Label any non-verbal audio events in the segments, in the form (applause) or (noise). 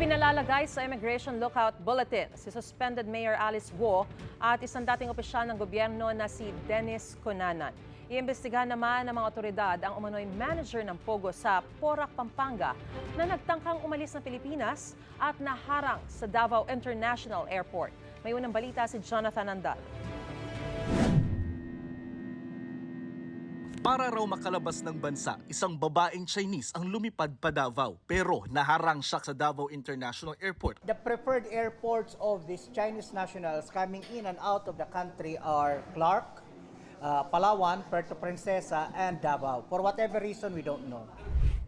Ipinalalagay sa Immigration Lookout Bulletin si suspended Mayor Alice Guo at isang dating opisyal ng gobyerno na si Dennis Conanan. Iimbestigahan naman ng mga otoridad ang umano'y manager ng Pogo sa Porac, Pampanga na nagtangkang umalis ng Pilipinas at naharang sa Davao International Airport. May unang balita si Jonathan Andal. Para raw makalabas ng bansa, isang babaeng Chinese ang lumipad pa Davao pero naharang siya sa Davao International Airport. The preferred airports of these Chinese nationals coming in and out of the country are Clark, uh, Palawan, Puerto Princesa, and Davao. For whatever reason, we don't know.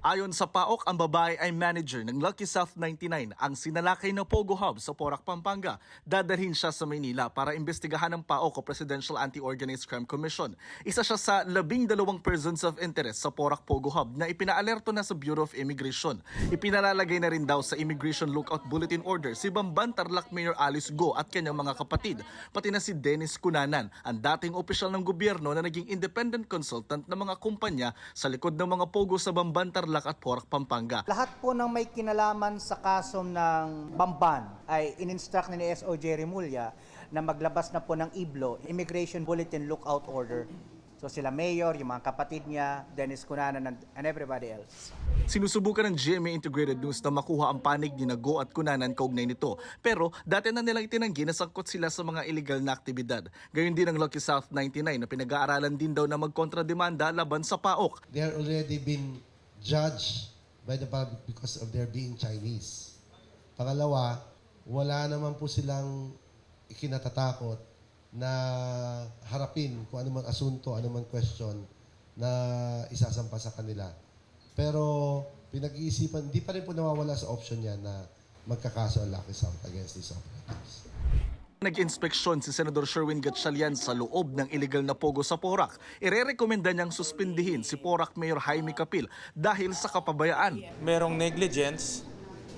Ayon sa PAOK, ang babae ay manager ng Lucky South 99, ang sinalakay na Pogo Hub sa Porac, Pampanga. Dadalhin siya sa Maynila para imbestigahan ng PAOK o Presidential Anti-Organized Crime Commission. Isa siya sa labing dalawang persons of interest sa Porac Pogo Hub na ipinaalerto na sa Bureau of Immigration. Ipinalalagay na rin daw sa Immigration Lookout Bulletin Order si Bamban Tarlac Mayor Alice Go at kanyang mga kapatid, pati na si Dennis Cunanan, ang dating opisyal ng gobyerno na naging independent consultant ng mga kumpanya sa likod ng mga Pogo sa Bamban Tarlac at Porac, Pampanga. Lahat po ng may kinalaman sa kaso ng Bamban ay in-instruct ni SOJ Remulla na maglabas na po ng IBLO, Immigration Bulletin Lookout Order. So sila mayor, yung mga kapatid niya, Dennis Cunanan, and, and everybody else. Sinusubukan ng GMA Integrated News na makuha ang panig ni Nago at Kunanan kaugnay nito. Pero dati na nilang itinanggi na sangkot sila sa mga illegal na aktibidad. Gayon din ang Lucky South 99 na pinag-aaralan din daw na magkontrademanda laban sa PAOK. they are already been judged by the public because of their being Chinese. Pangalawa, wala naman po silang ikinatatakot na harapin kung man asunto, man question na isasampa sa kanila. Pero pinag-iisipan, di pa rin po nawawala sa option yan na magkakaso ang Lucky South against these operatives. Nag-inspeksyon si Senador Sherwin Gatchalian sa loob ng illegal na pogo sa Porac. Irerekomenda niyang suspindihin si Porac Mayor Jaime Capil dahil sa kapabayaan. merong negligence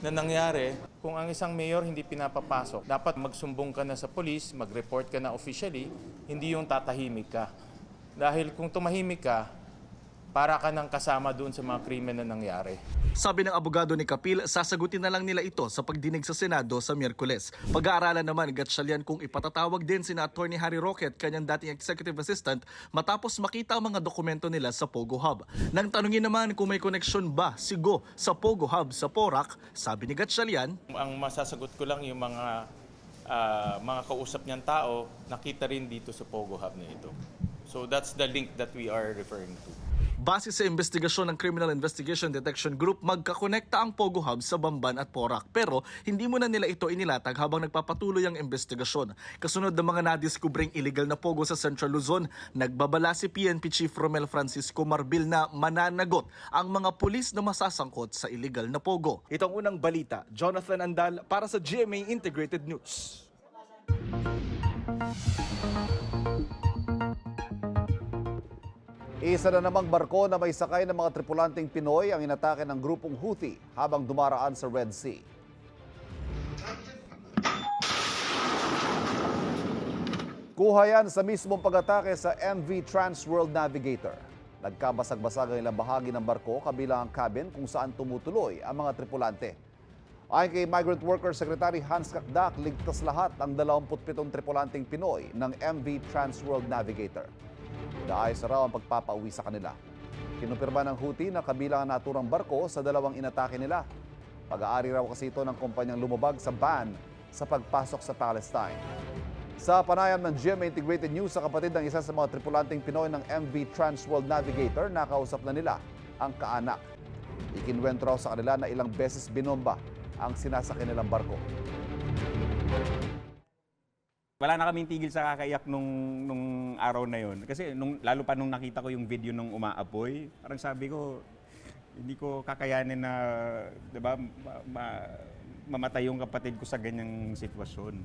na nangyari kung ang isang mayor hindi pinapapasok. Dapat magsumbong ka na sa police, mag-report ka na officially, hindi yung tatahimik ka. Dahil kung tumahimik ka, para ka nang kasama doon sa mga krimen na nangyari. Sabi ng abogado ni Kapil, sasagutin na lang nila ito sa pagdinig sa Senado sa Miyerkules. Pag-aaralan naman ni Gatchalian kung ipatatawag din sina Attorney Harry Roque at kanyang dating executive assistant matapos makita ang mga dokumento nila sa Pogo Hub. Nang tanungin naman kung may koneksyon ba si Go sa Pogo Hub sa Porac, sabi ni Gatchalian, Ang masasagot ko lang yung mga ah, mga kausap niyang tao nakita rin dito sa Pogo Hub na ito. So that's the link that we are referring to. Base sa investigasyon ng Criminal Investigation Detection Group, magkakonekta ang Pogo Hub sa Bamban at Porac. Pero hindi muna nila ito inilatag habang nagpapatuloy ang investigasyon. Kasunod ng mga nadiskubring illegal na Pogo sa Central Luzon, nagbabala si PNP Chief Romel Francisco Marbil na mananagot ang mga pulis na masasangkot sa illegal na Pogo. Itong unang balita, Jonathan Andal para sa GMA Integrated News. Isa na namang barko na may sakay ng mga tripulanteng Pinoy ang inatake ng grupong Houthi habang dumaraan sa Red Sea. Kuha yan sa mismong pag-atake sa MV Transworld Navigator. Nagkabasag-basag ang ilang bahagi ng barko kabilang ang cabin kung saan tumutuloy ang mga tripulante. Ayon kay Migrant Worker Secretary Hans Kakdak, ligtas lahat ang 27 tripulanteng Pinoy ng MV Transworld Navigator. Daayos na raw ang pagpapauwi sa kanila. Kinumpirma ng Houthi na kabilang ang naturang barko sa dalawang inatake nila. Pag-aari raw kasi ito ng kumpanyang lumabag sa ban sa pagpasok sa Palestine. Sa panayam ng GMA Integrated News sa kapatid ng isa sa mga tripulanteng Pinoy ng MV Transworld Navigator, nakausap na nila ang kaanak. Ikinwento raw sa kanila na ilang beses binomba ang sinasakyan nilang barko. Wala na kaming tigil sa kakaiyak nung, nung araw na yon. Kasi nung, lalo pa nung nakita ko yung video nung umaapoy, parang sabi ko, hindi ko kakayanin na, di ba, ma- ma- mamatay yung kapatid ko sa ganyang sitwasyon.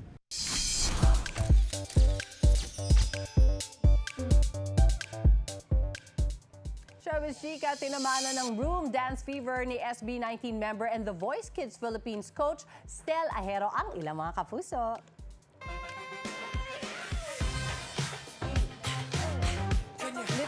Travis Chica, tinamaan na ng room dance fever ni SB19 member and The Voice Kids Philippines coach Stel Ahero ang ilang mga kapuso.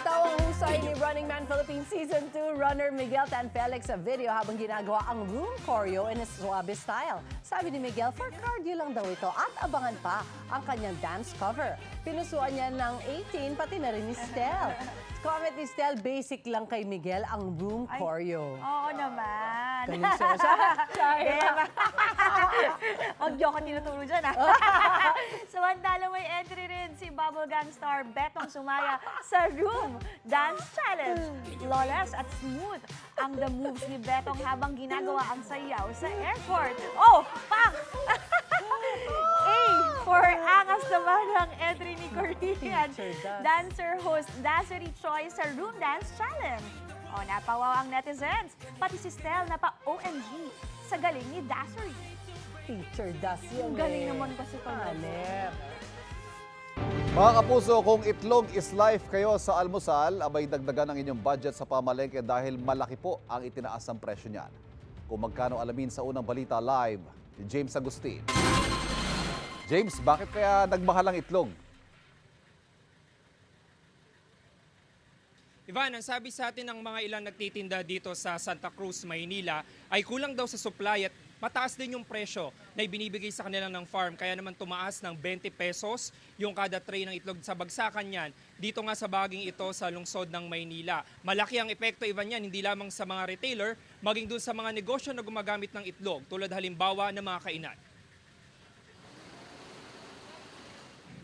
Bitaw ang husay ni Running Man Philippines Season 2 runner Miguel Tan Felix sa video habang ginagawa ang room choreo in a suave style. Sabi ni Miguel, for cardio lang daw ito at abangan pa ang kanyang dance cover. Pinusuan niya ng 18 pati na rin ni Stel. Comment ni Stel, basic lang kay Miguel ang room choreo. Oo naman. Ganun siya. (laughs) Sorry. Mag-joke (laughs) ang tinuturo dyan, ah. (laughs) Samantala may entry si bubblegum star Betong Sumaya sa Room Dance Challenge. Flawless at smooth ang the moves ni Betong habang ginagawa ang sayaw sa airport. Oh, pak! (laughs) A for angas naman ang entry ni Korean dancer host Dassery Choi sa Room Dance Challenge. O, napawaw ang netizens. Pati si Stel na pa OMG sa galing ni Dassery. Teacher Das yun Ang galing eh. naman kasi pag Hanep. Mga kapuso, kung itlog is life kayo sa almusal, abay dagdagan ang inyong budget sa pamalengke dahil malaki po ang itinaas ng presyo niyan. Kung magkano alamin sa unang balita live James Agustin. James, bakit kaya nagmahal ang itlog? Ivan, ang sabi sa atin ng mga ilang nagtitinda dito sa Santa Cruz, Maynila ay kulang daw sa supply at mataas din yung presyo na ibinibigay sa kanila ng farm. Kaya naman tumaas ng 20 pesos yung kada tray ng itlog sa bagsakan yan. Dito nga sa baging ito sa lungsod ng Maynila. Malaki ang epekto, Ivan, yan, hindi lamang sa mga retailer, maging dun sa mga negosyo na gumagamit ng itlog, tulad halimbawa ng mga kainan.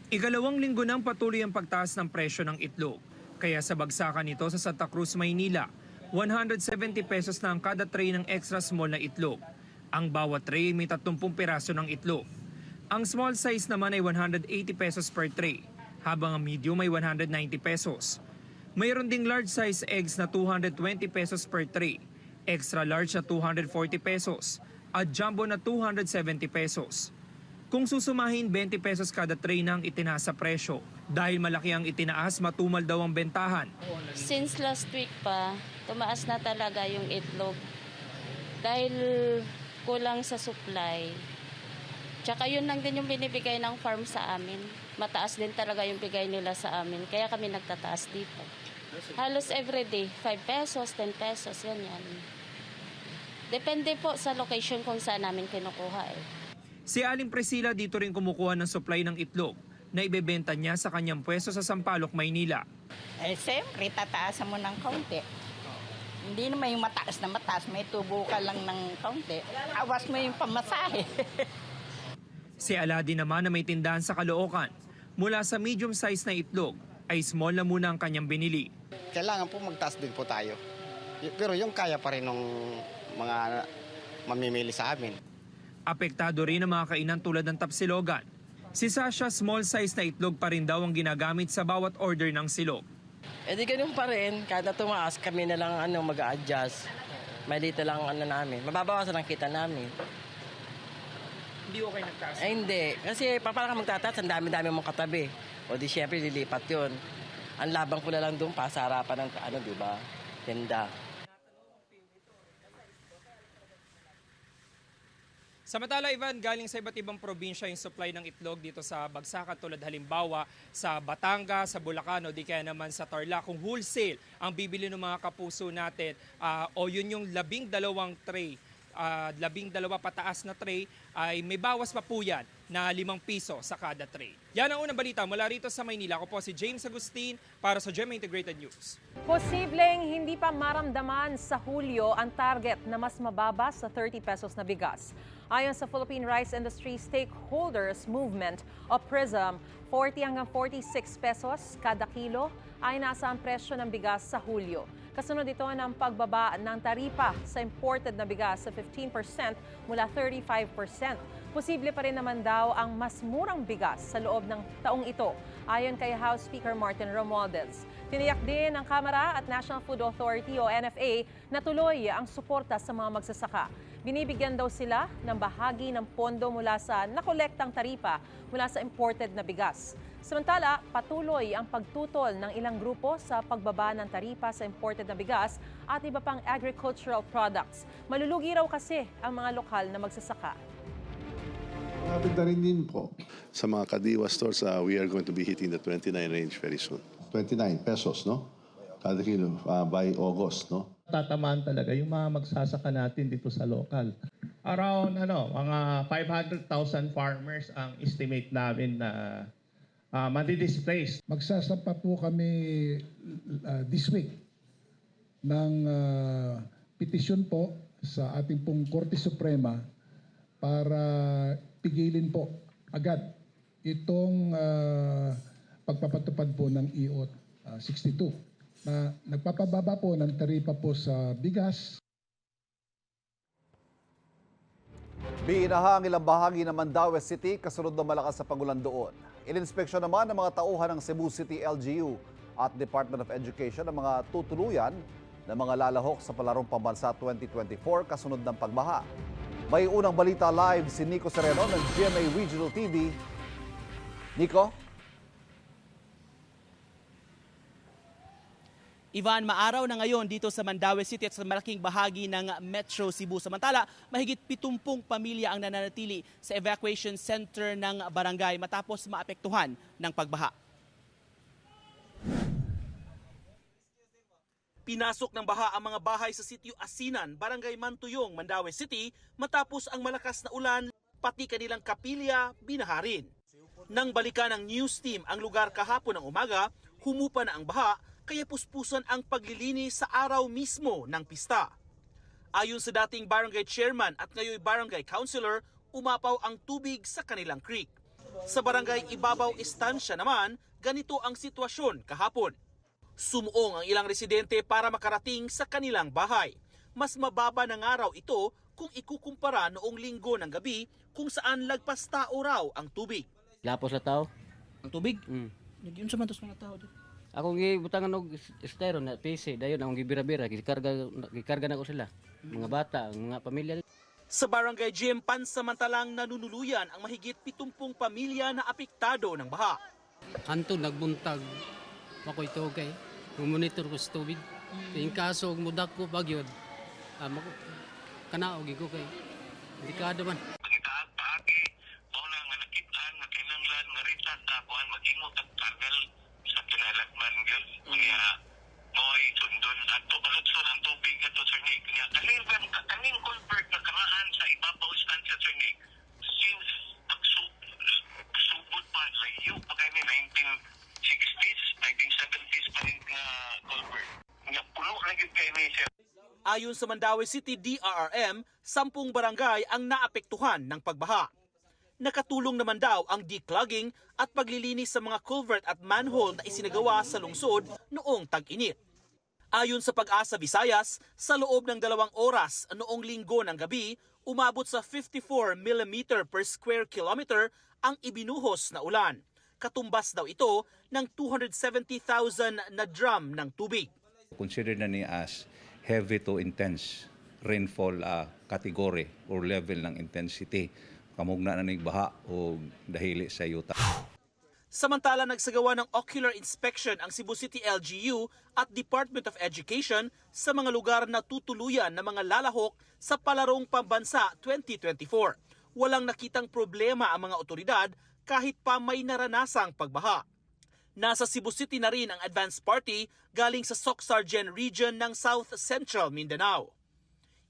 Ikalawang linggo nang patuloy ang pagtaas ng presyo ng itlog. Kaya sa bagsakan nito sa Santa Cruz, Maynila, 170 pesos na ang kada tray ng extra small na itlog. Ang bawat tray may 30 piraso ng itlog. Ang small size naman ay 180 pesos per tray, habang ang medium ay 190 pesos. Mayroon ding large size eggs na 220 pesos per tray, extra large na 240 pesos, at jumbo na 270 pesos. Kung susumahin 20 pesos kada tray ng itinaas sa presyo. Dahil malaki ang itinaas, matumal daw ang bentahan. Since last week pa, tumaas na talaga yung itlog. Dahil kulang sa supply. Tsaka yun lang din yung binibigay ng farm sa amin. Mataas din talaga yung bigay nila sa amin. Kaya kami nagtataas dito. Halos everyday, 5 pesos, 10 pesos, yan yan. Depende po sa location kung saan namin kinukuha eh. Si Aling Priscilla dito rin kumukuha ng supply ng itlog na ibebenta niya sa kanyang pwesto sa Sampaloc, Maynila. Eh, siyempre, tataasan mo ng kaunti. Hindi naman yung mataas na mataas, may tubo ka lang ng kaunti. Awas mo yung pamasahe. (laughs) Si Aladin naman na may tindahan sa Caloocan. Mula sa medium size na itlog, ay small na muna ang kanyang binili. kailangan po magtaas din po tayo. Pero yung kaya pa rin ng mga mamimili sa amin. Apektado rin ang mga kainan tulad ng tapsilogan. Si Sasha, small size na itlog pa rin daw ang ginagamit sa bawat order ng silog. Eh di ganun pa rin, kada tumaas kami na lang ano, mag-a-adjust. May dito lang ano namin, mababawasan ang kita namin. Hindi okay nagtaas. Eh hindi, kasi pa- parang ka magtataas, ang dami-dami mong katabi. O di syempre lilipat yun. Ang labang ko na lang doon pa sa harapan ng ano, di ba? Tinda. Samantala, Ivan, galing sa iba't ibang probinsya yung supply ng itlog dito sa Bagsakan tulad halimbawa sa Batangas, sa Bulacan o di kaya naman sa Tarlac. Kung wholesale ang bibili ng mga kapuso natin ah, o yun yung labing dalawang tray, ah, labing dalawa pataas na tray, ay may bawas pa po yan na limang piso sa kada tray. Yan ang unang balita mula rito sa Maynila. Ako po si James Agustin para sa GMA Integrated News. Posibleng hindi pa maramdaman sa Hulyo ang target na mas mababa sa 30 pesos na bigas. Ayon sa Philippine Rice Industry Stakeholders Movement o PRISM, 40 hanggang 46 pesos kada kilo ay nasa ang presyo ng bigas sa Hulyo. Kasunod ito ng pagbaba ng taripa sa imported na bigas sa 15% mula 35%. Posible pa rin naman daw ang mas murang bigas sa loob ng taong ito, ayon kay House Speaker Martin Romualdez. Tiniyak din ng Kamara at National Food Authority o NFA na tuloy ang suporta sa mga magsasaka. Binibigyan daw sila ng bahagi ng pondo mula sa nakolektang taripa mula sa imported na bigas. Samantala, patuloy ang pagtutol ng ilang grupo sa pagbaba ng taripa sa imported na bigas at iba pang agricultural products. Malulugi raw kasi ang mga lokal na magsasaka. Malapit na rin din po. Sa mga Kadiwa stores, uh, we are going to be hitting the 29 range very soon. 29 pesos, no? kada kilo ah, by August, no? tatamaan talaga yung mga magsasaka natin dito sa local. Around ano, mga 500,000 farmers ang estimate namin na uh, madi-displace. Magsasampa po kami uh, this week ng uh, petisyon po sa ating pong Korte Suprema para pigilin po agad itong uh, pagpapatupad po ng IO uh, 62 na nagpapababa po ng taripa po sa bigas, Binahang ilang bahagi ng Mandaue City kasunod ng malakas sa pagulan doon. Ininspeksyon naman ng mga tauhan ng Cebu City LGU at Department of Education ang mga tutuluyan ng mga lalahok sa Palarong Pambansa 2024 kasunod ng pagbaha. May unang balita live si Nico Sereno ng GMA Regional TV. Nico? Ivan, maaraw na ngayon dito sa Mandaue City at sa malaking bahagi ng Metro Cebu. Samantala, mahigit 70 pamilya ang nananatili sa evacuation center ng barangay matapos maapektuhan ng pagbaha. Pinasok ng baha ang mga bahay sa sitio Asinan, Barangay Mantuyong, Mandaue City matapos ang malakas na ulan pati kanilang kapilya binaharin. Nang balikan ng news team ang lugar kahapon ng umaga, humupa na ang baha kaya puspusan ang paglilinis sa araw mismo ng pista. Ayon sa dating barangay chairman at ngayon barangay councilor, umapaw ang tubig sa kanilang creek. Sa barangay Ibabaw Estansya naman, ganito ang sitwasyon kahapon. Sumuong ang ilang residente para makarating sa kanilang bahay. Mas mababa ng araw ito kung ikukumpara noong linggo ng gabi kung saan lagpas tao raw ang tubig. Lapos na tao. Ang tubig? Mm. Yun sa mantos mga tao dito. Ako gibutangan og styro na PC dayon akong gibira-bira gikarga gikarga na ko sila. Mga bata, mga pamilya Sa barangay gym, pansamantalang nanunuluyan ang mahigit 70 pamilya na apektado ng baha. Anto nagbuntag ako ito kay monitor ko sa tubig. Kaya kaso og mudak ko bagyod. Ah, mako kanaog ko kay delikado man. Ayon sa Mandaue City DRRM, sampung barangay ang naapektuhan ng pagbaha. Nakatulong naman daw ang declogging at paglilinis sa mga culvert at manhole na isinagawa sa lungsod noong tag-init. Ayon sa Pag-asa Visayas, sa loob ng dalawang oras noong linggo ng gabi, umabot sa 54 mm per square kilometer ang ibinuhos na ulan. Katumbas daw ito ng 270,000 na drum ng tubig. Consider na ni as heavy to intense rainfall uh, category or level ng intensity. Kamugna na ning baha o dahili sa yuta. Samantala nagsagawa ng ocular inspection ang Cebu City LGU at Department of Education sa mga lugar na tutuluyan ng mga lalahok sa Palarong Pambansa 2024. Walang nakitang problema ang mga otoridad kahit pa may naranasang pagbaha. Nasa Cebu City na rin ang advance party galing sa Socsargen region ng South Central Mindanao.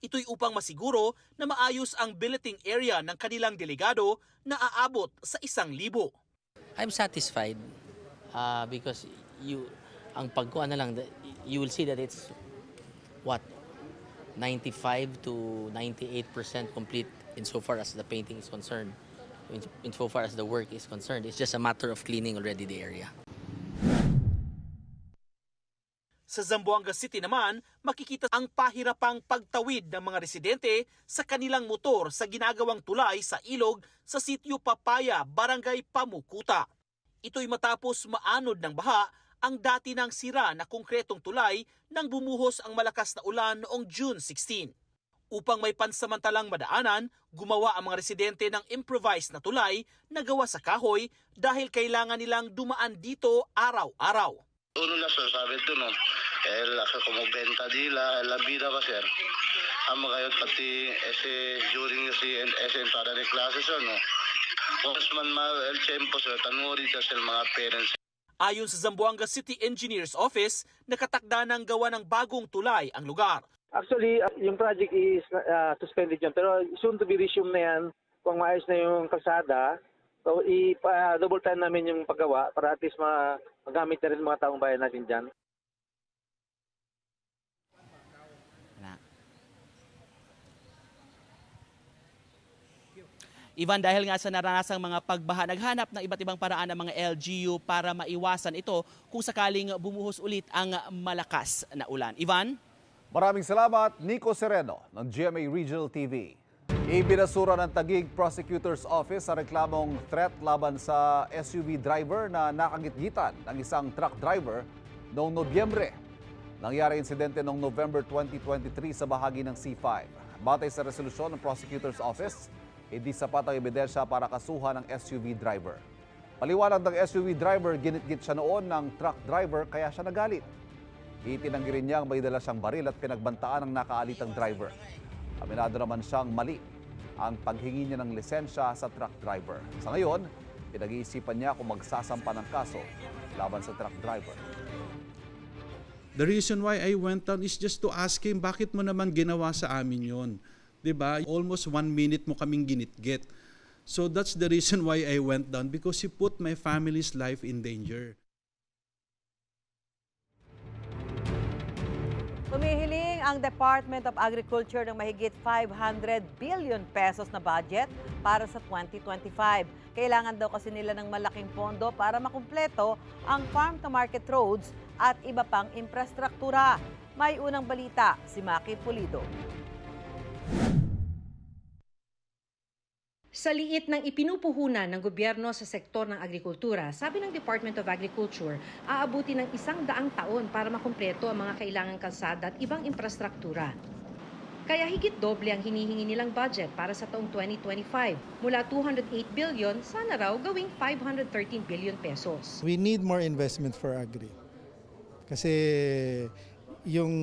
Ito'y upang masiguro na maayos ang billeting area ng kanilang delegado na aabot sa isang libo. I'm satisfied uh, because you ang pagkuha na lang you will see that it's what 95 to 98% complete insofar as the painting is concerned. In, insofar as the work is concerned, it's just a matter of cleaning already the area. Sa Zamboanga City naman, makikita ang pahirapang pagtawid ng mga residente sa kanilang motor sa ginagawang tulay sa ilog sa sitio Papaya, Barangay Pamukuta. Ito'y matapos maanod ng baha ang dati ng sira na konkretong tulay nang bumuhos ang malakas na ulan noong June 16. Upang may pansamantalang madaanan, gumawa ang mga residente ng improvised na tulay na gawa sa kahoy dahil kailangan nilang dumaan dito araw-araw. Uno na sir, sabi ito no. Eh, laka kumubenta dila, la vida ba sir? Amo kayo pati ese during si ese entrada de clases no. Once man ma el tiempo sir, tanuri ka sa mga parents. Ayon sa Zamboanga City Engineers Office, nakatakda ng gawa ng bagong tulay ang lugar. Actually, uh, yung project is uh, suspended yun. Pero soon to be resume na yan kung maayos na yung kalsada. So, i-double time namin yung paggawa para at least ma magamit na rin mga taong bayan natin dyan. Ivan, dahil nga sa naranasang mga pagbaha, naghanap ng iba't ibang paraan ng mga LGU para maiwasan ito kung sakaling bumuhos ulit ang malakas na ulan. Ivan? Maraming salamat, Nico Sereno ng GMA Regional TV. Ibinasura ng Tagig Prosecutor's Office sa reklamong threat laban sa SUV driver na nakagitgitan ng isang truck driver noong Nobyembre. Nangyari insidente noong November 2023 sa bahagi ng C5. Batay sa resolusyon ng Prosecutor's Office, hindi sapat ang ebidensya para kasuhan ng SUV driver. Paliwanag ng SUV driver, ginitgit siya noon ng truck driver kaya siya nagalit. Itinanggi rin niyang may dala siyang baril at pinagbantaan ng nakaalitang driver. Aminado naman siyang mali ang paghingi niya ng lisensya sa truck driver. Sa ngayon, pinag-iisipan niya kung magsasampa ng kaso laban sa truck driver. The reason why I went down is just to ask him, bakit mo naman ginawa sa amin yon? 'Di ba? Almost one minute mo kaming ginitgit. So that's the reason why I went down because he put my family's life in danger. Humihiling ang Department of Agriculture ng mahigit 500 billion pesos na budget para sa 2025. Kailangan daw kasi nila ng malaking pondo para makumpleto ang farm-to-market roads at iba pang infrastruktura. May unang balita si Maki Pulido. Sa liit ng ipinupuhunan ng gobyerno sa sektor ng agrikultura, sabi ng Department of Agriculture, aabuti ng isang daang taon para makumpleto ang mga kailangang kalsada at ibang infrastruktura. Kaya higit doble ang hinihingi nilang budget para sa taong 2025. Mula 208 billion, sana raw gawing 513 billion pesos. We need more investment for agri. Kasi yung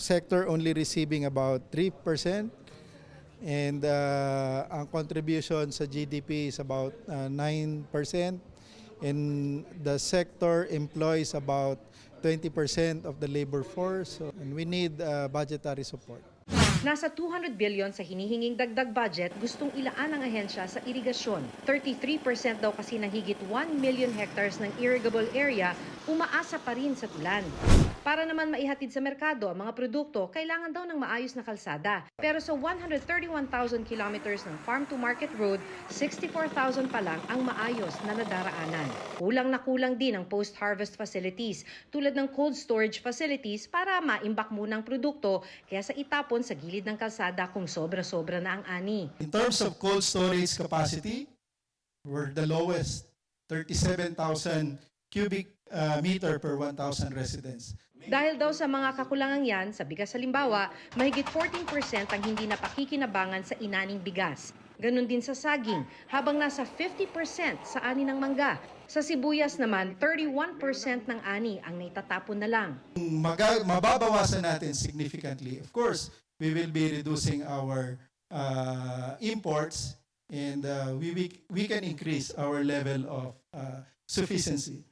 sector only receiving about 3% and uh, ang contribution sa GDP is about uh, 9% and the sector employs about 20% of the labor force so, and we need uh, budgetary support. Nasa 200 billion sa hinihinging dagdag budget, gustong ilaan ng ahensya sa irigasyon. 33% daw kasi ng higit 1 million hectares ng irrigable area umaasa pa rin sa ulan. Para naman maihatid sa merkado ang mga produkto, kailangan daw ng maayos na kalsada. Pero sa 131,000 kilometers ng farm-to-market road, 64,000 pa lang ang maayos na nadaraanan. Kulang na kulang din ang post-harvest facilities tulad ng cold storage facilities para maimbak muna ang produkto kaya sa itapon sa gilid ng kalsada kung sobra-sobra na ang ani. In terms of cold storage capacity, we're the lowest, 37,000 cubic uh, meter per 1,000 residents. Dahil daw sa mga kakulangan yan, sa bigas halimbawa, mahigit 14% ang hindi napakikinabangan sa inaning bigas. Ganon din sa saging, habang nasa 50% sa ani ng mangga. Sa sibuyas naman, 31% ng ani ang naitatapon na lang. Maga- mababawasan natin significantly. Of course, we will be reducing our uh, imports and uh, we, we, we can increase our level of uh, sufficiency.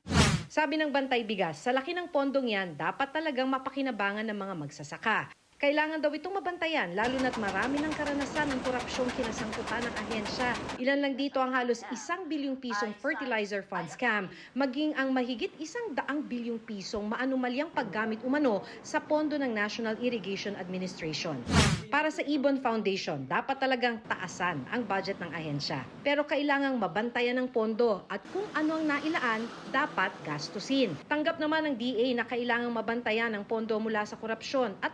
Sabi ng Bantay Bigas, sa laki ng pondong yan, dapat talagang mapakinabangan ng mga magsasaka. Kailangan daw itong mabantayan, lalo na't marami ng karanasan ng korupsyong kinasangkutan ng ahensya. Ilan lang dito ang halos isang bilyong pisong fertilizer fund scam, maging ang mahigit isang daang bilyong pisong maanumalyang paggamit umano sa pondo ng National Irrigation Administration. Para sa Ibon Foundation, dapat talagang taasan ang budget ng ahensya. Pero kailangang mabantayan ng pondo at kung ano ang nailaan, dapat gastusin. Tanggap naman ng DA na kailangang mabantayan ang pondo mula sa korupsyon at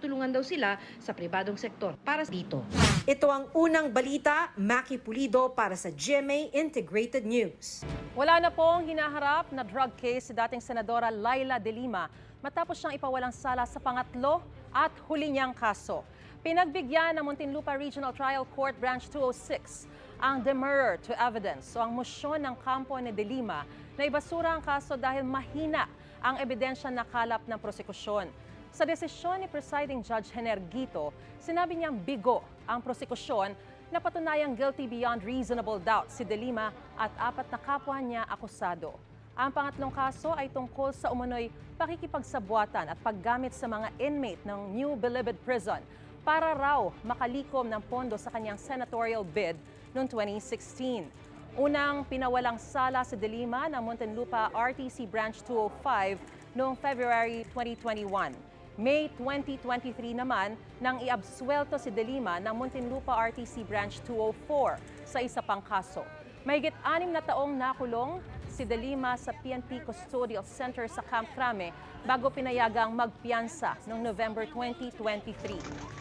nakikipagtulungan daw sila sa pribadong sektor para dito. Ito ang unang balita, Maki Pulido para sa GMA Integrated News. Wala na pong hinaharap na drug case si dating Senadora Laila De Lima matapos siyang ipawalang sala sa pangatlo at huli niyang kaso. Pinagbigyan ng Muntinlupa Regional Trial Court Branch 206 ang demurrer to evidence o ang motion ng kampo ni De Lima na ibasura ang kaso dahil mahina ang ebidensya na kalap ng prosekusyon. Sa desisyon ni Presiding Judge Henergito, sinabi niyang bigo ang prosekusyon na patunayang guilty beyond reasonable doubt si De Lima at apat na kapwa niya akusado. Ang pangatlong kaso ay tungkol sa umano'y pakikipagsabwatan at paggamit sa mga inmate ng New Bilibid Prison para raw makalikom ng pondo sa kanyang senatorial bid noong 2016. Unang pinawalang sala si Delima ng Muntinlupa RTC Branch 205 noong February 2021. May 2023 naman nang iabsuelto si Delima ng Muntinlupa RTC Branch 204 sa isa pang kaso. Mahigit anim na taong nakulong si Delima sa PNP Custodial Center sa Camp Crame bago pinayagang magpiyansa noong November 2023.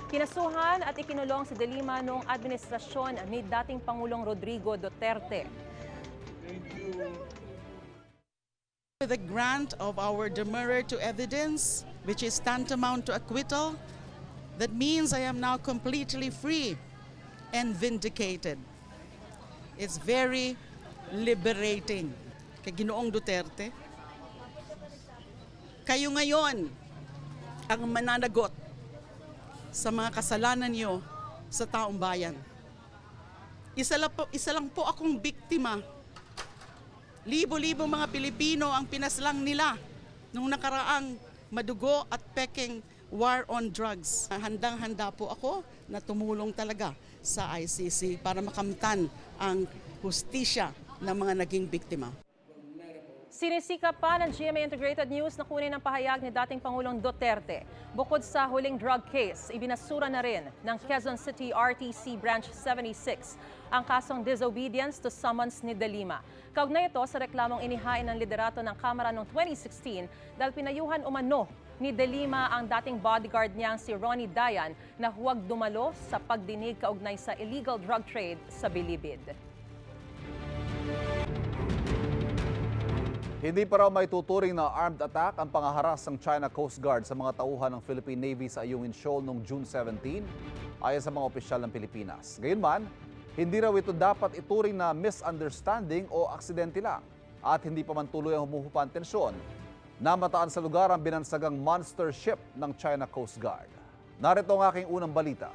Kinasuhan at ikinulong si Delima noong administrasyon ni dating Pangulong Rodrigo Duterte. With the grant of our demurrer to evidence, which is tantamount to acquittal, that means I am now completely free and vindicated. It's very liberating. Kay Ginoong Duterte, kayo ngayon ang mananagot sa mga kasalanan niyo sa taong bayan. Isa lang po, isa lang po akong biktima Libo-libo mga Pilipino ang pinaslang nila nung nakaraang madugo at peking war on drugs. Handang-handa po ako na tumulong talaga sa ICC para makamtan ang hustisya ng mga naging biktima. Sinisikap pa ng GMA Integrated News na kunin ang pahayag ni dating Pangulong Duterte. Bukod sa huling drug case, ibinasura na rin ng Quezon City RTC Branch 76 ang kasong disobedience to summons ni Delima. Kaugnay ito sa reklamong inihain ng liderato ng Kamara noong 2016 dahil pinayuhan umano ni Delima ang dating bodyguard niyang si Ronnie Dayan na huwag dumalo sa pagdinig kaugnay sa illegal drug trade sa Bilibid. Hindi pa raw may tuturing na armed attack ang pangaharas ng China Coast Guard sa mga tauhan ng Philippine Navy sa Ayungin Shoal noong June 17 ayon sa mga opisyal ng Pilipinas. Gayunman, hindi raw ito dapat ituring na misunderstanding o aksidente lang at hindi pa man tuloy ang humuhupa ang tensyon. Namataan sa lugar ang binansagang monster ship ng China Coast Guard. Narito ang aking unang balita.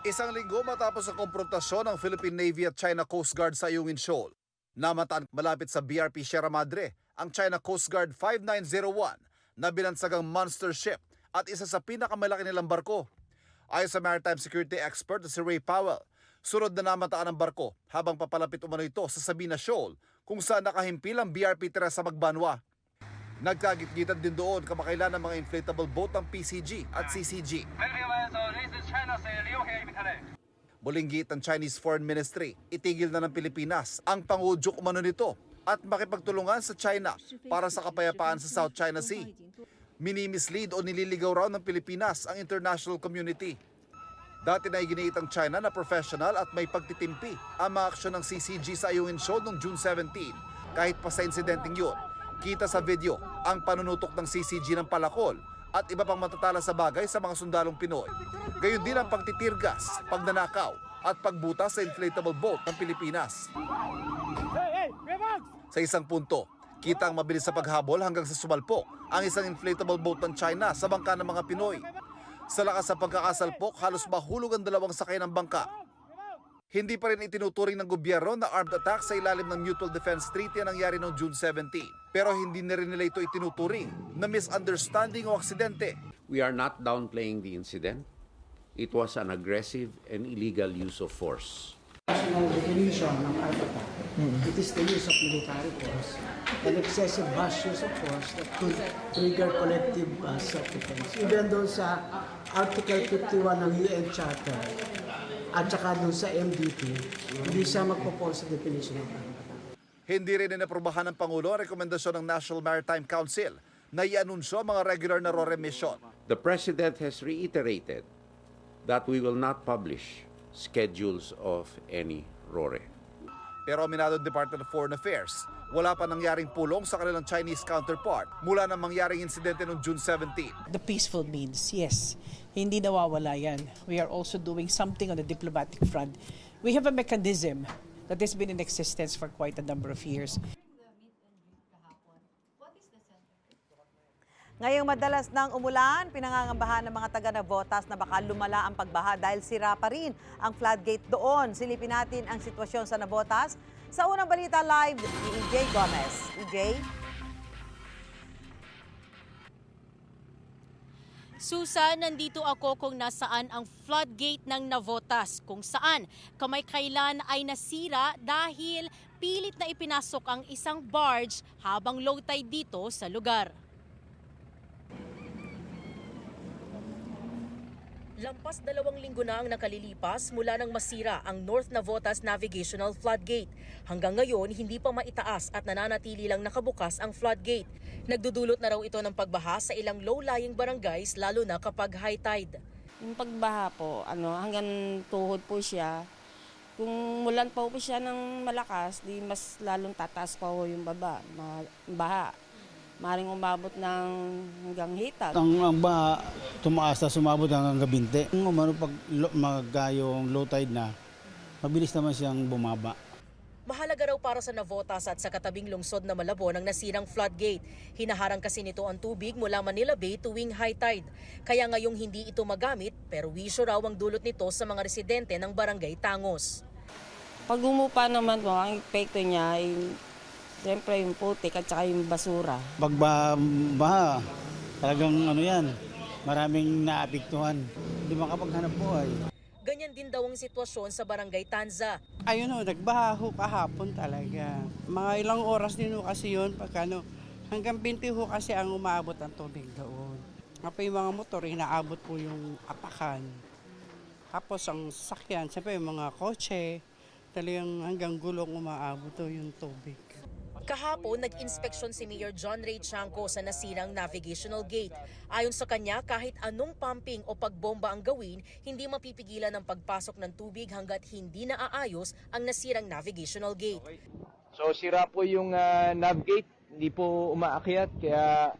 Isang linggo matapos ang konfrontasyon ng Philippine Navy at China Coast Guard sa Ayungin Shoal. Namataan malapit sa BRP Sierra Madre ang China Coast Guard 5901 na binansagang monster ship at isa sa pinakamalaki nilang barko. Ayon sa maritime security expert si Ray Powell, sunod na namataan ang barko habang papalapit umano ito sa Sabina Shoal kung saan nakahimpilang BRP Teresa Magbanwa. Nagkagitgitan din doon kamakailan ng mga inflatable boat ng PCG at CCG. Muling git ang Chinese Foreign Ministry, itigil na ng Pilipinas ang pangudyok umano nito at makipagtulungan sa China para sa kapayapaan sa South China Sea. Minimislead o nililigaw raw ng Pilipinas ang international community. Dati na iginiit ang China na professional at may pagtitimpi ang mga aksyon ng CCG sa Ayungin Shoal noong June 17 kahit pa sa insidenteng yun. Kita sa video ang panunutok ng CCG ng palakol at iba pang matatala sa bagay sa mga sundalong Pinoy. Gayon din ang pagtitirgas, pagnanakaw at pagbuta sa inflatable boat ng Pilipinas. Sa isang punto, kita ang mabilis sa paghabol hanggang sa sumalpok ang isang inflatable boat ng China sa bangka ng mga Pinoy. Sa lakas sa pagkakasalpok, halos mahulog ang dalawang sakay ng bangka. Hindi pa rin itinuturing ng gobyerno na armed attack sa ilalim ng Mutual Defense Treaty na nangyari noong June 17. Pero hindi na rin nila ito itinuturing na misunderstanding o aksidente. We are not downplaying the incident. It was an aggressive and illegal use of force. National definition ng armed attack. It is the use of military force and excessive mass use of force that could trigger collective uh, self-defense. Even doon sa Article 51 ng UN Charter at saka doon sa MDP, hindi siya magpo-fall sa definition ng attack. Hindi rin inaprobahan ng Pangulo ang rekomendasyon ng National Maritime Council na ianunsyo ang mga regular na RORE mission. The President has reiterated that we will not publish schedules of any RORE. Pero aminado ang Department of Foreign Affairs, wala pa nangyaring pulong sa kanilang Chinese counterpart mula nang mangyaring insidente noong June 17. The peaceful means, yes. Hindi nawawala yan. We are also doing something on the diplomatic front. We have a mechanism that has been in existence for quite a number of years. Ngayong madalas nang umulan, pinangangambahan ng mga taga Navotas na baka lumala ang pagbaha dahil sira pa rin ang floodgate doon. Silipin natin ang sitwasyon sa Navotas. Sa unang balita live, ni EJ Gomez. EJ? Susan, nandito ako kung nasaan ang floodgate ng Navotas, kung saan kamay-kailan ay nasira dahil pilit na ipinasok ang isang barge habang low tide dito sa lugar. Lampas dalawang linggo na ang nakalilipas mula nang masira ang North Navotas Navigational Floodgate. Hanggang ngayon, hindi pa maitaas at nananatili lang nakabukas ang floodgate. Nagdudulot na raw ito ng pagbaha sa ilang low-lying barangays lalo na kapag high tide. Yung pagbaha po, ano, hanggang tuhod po siya. Kung mulan pa po siya ng malakas, di mas lalong tataas pa po yung baba, baha. Maring umabot ng hanggang hitag. Ang, ang ba, tumaas na sumabot hanggang gabinte. Kung umano pag lo, magayong low tide na, mabilis naman siyang bumaba. Mahalaga raw para sa Navotas at sa katabing lungsod na Malabon ang nasirang floodgate. Hinaharang kasi nito ang tubig mula Manila Bay tuwing high tide. Kaya ngayong hindi ito magamit, pero wisyo raw ang dulot nito sa mga residente ng barangay Tangos. Pag umupa naman po, ang epekto niya ay siyempre yung putik at saka yung basura. Pag ba, baha, talagang ano yan, maraming naapektuhan. Hindi makapaghanap buhay. Ganyan din daw ang sitwasyon sa barangay Tanza. Ayun o, nagbaha ho kahapon talaga. Mga ilang oras din ho kasi yun, pag ano, hanggang 20 ho kasi ang umaabot ang tubig doon. Po yung mga motor, inaabot po yung apakan. Tapos ang sakyan, siyempre yung mga kotse, talagang hanggang gulong umaabot yung tubig. Kahapon, nag-inspeksyon si Mayor John Ray Chanco sa nasirang navigational gate. Ayon sa kanya, kahit anong pumping o pagbomba ang gawin, hindi mapipigilan ang pagpasok ng tubig hanggat hindi naaayos ang nasirang navigational gate. So sira po yung uh, nav gate, hindi po umaakyat kaya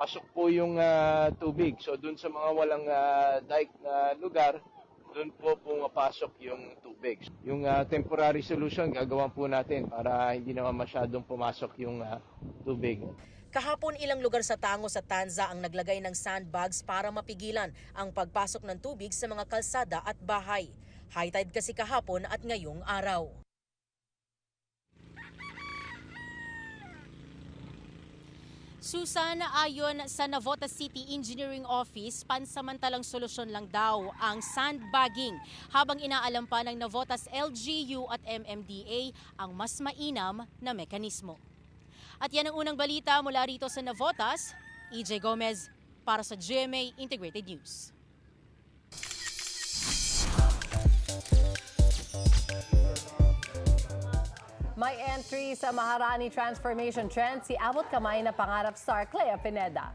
pasok po yung ah, tubig. So dun sa mga walang ah, dike na lugar, dun po pumapasok yung tubig. Yung ah, temporary solution gagawan po natin para hindi naman masyadong pumasok yung ah, tubig. Kahapon ilang lugar sa Tangos at Tanza ang naglagay ng sandbags para mapigilan ang pagpasok ng tubig sa mga kalsada at bahay. High tide kasi kahapon at ngayong araw. Susan, ayon sa Navotas City Engineering Office, pansamantalang solusyon lang daw ang sandbagging habang inaalam pa ng Navotas LGU at MMDA ang mas mainam na mekanismo. At yan ang unang balita mula rito sa Navotas, EJ Gomez para sa GMA Integrated News. May entry sa Maharani Transformation Trend si abot kamay na pangarap star Clea Pineda.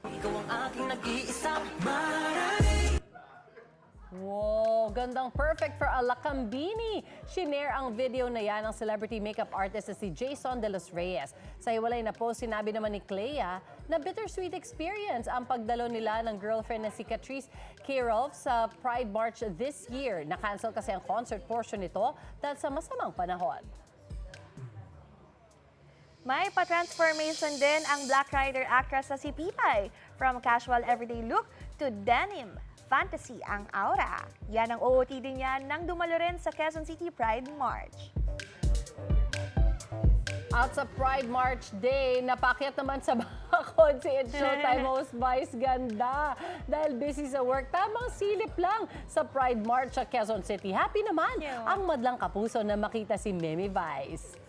Ikaw ang aking nag-iisang Wow, gandang perfect for a lakambini. Shinare ang video na yan ng celebrity makeup artist na si Jason De Los Reyes. Sa hiwalay na post, sinabi naman ni Clea na bittersweet experience ang pagdalo nila ng girlfriend na si Catrice Kirov sa Pride March this year. Na-cancel kasi ang concert portion nito dahil sa masamang panahon. May pa-transformation din ang Black Rider actress na si Pipay. From casual everyday look to denim, fantasy ang aura. Yan ang OOTD niya nang dumalo rin sa Quezon City Pride March. At sa Pride March Day, napakyat naman sa bakod si It's Showtime host Vice Ganda. Dahil busy sa work, tamang silip lang sa Pride March sa Quezon City. Happy naman ang madlang kapuso na makita si Memi Vice.